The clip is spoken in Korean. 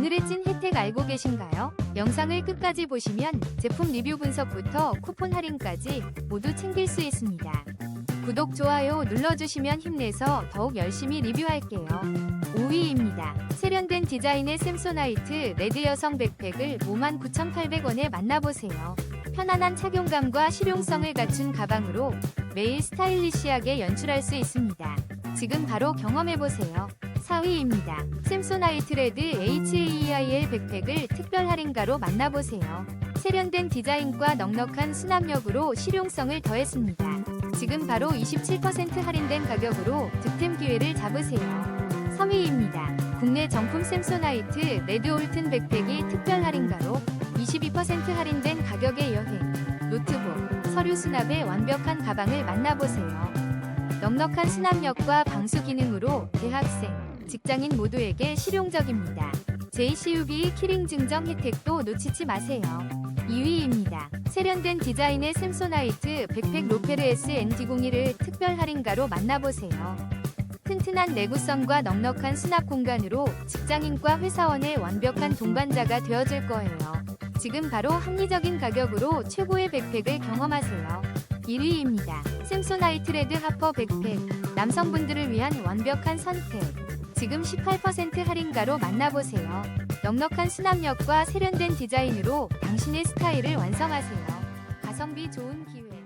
오늘의 찐 혜택 알고 계신가요? 영상을 끝까지 보시면 제품 리뷰 분석부터 쿠폰 할인까지 모두 챙길 수 있습니다. 구독, 좋아요 눌러주시면 힘내서 더욱 열심히 리뷰할게요. 5위입니다. 세련된 디자인의 샘소나이트 레드 여성 백팩을 59,800원에 만나보세요. 편안한 착용감과 실용성을 갖춘 가방으로 매일 스타일리시하게 연출할 수 있습니다. 지금 바로 경험해보세요. 4위입니다. 샘소나이트 레드 HAEIL 백팩을 특별 할인가로 만나보세요. 세련된 디자인과 넉넉한 수납력으로 실용성을 더했습니다. 지금 바로 27% 할인된 가격으로 득템 기회를 잡으세요. 3위입니다. 국내 정품 샘소나이트 레드 올튼 백팩이 특별 할인가로 22% 할인된 가격의 여행, 노트북, 서류 수납에 완벽한 가방을 만나보세요. 넉넉한 수납력과 방수 기능으로 대학생, 직장인 모두에게 실용적입니다. JCUB 키링 증정 혜택도 놓치지 마세요. 2위입니다. 세련된 디자인의 샘소나이트 백팩 로페르 SND01을 특별 할인가로 만나보세요. 튼튼한 내구성과 넉넉한 수납 공간으로 직장인과 회사원의 완벽한 동반자가 되어줄 거예요. 지금 바로 합리적인 가격으로 최고의 백팩을 경험하세요. 1위입니다. 샘소나이트 레드 하퍼 백팩. 남성분들을 위한 완벽한 선택. 지금 18% 할인가로 만나보세요. 넉넉한 수납력과 세련된 디자인으로 당신의 스타일을 완성하세요. 가성비 좋은 기회.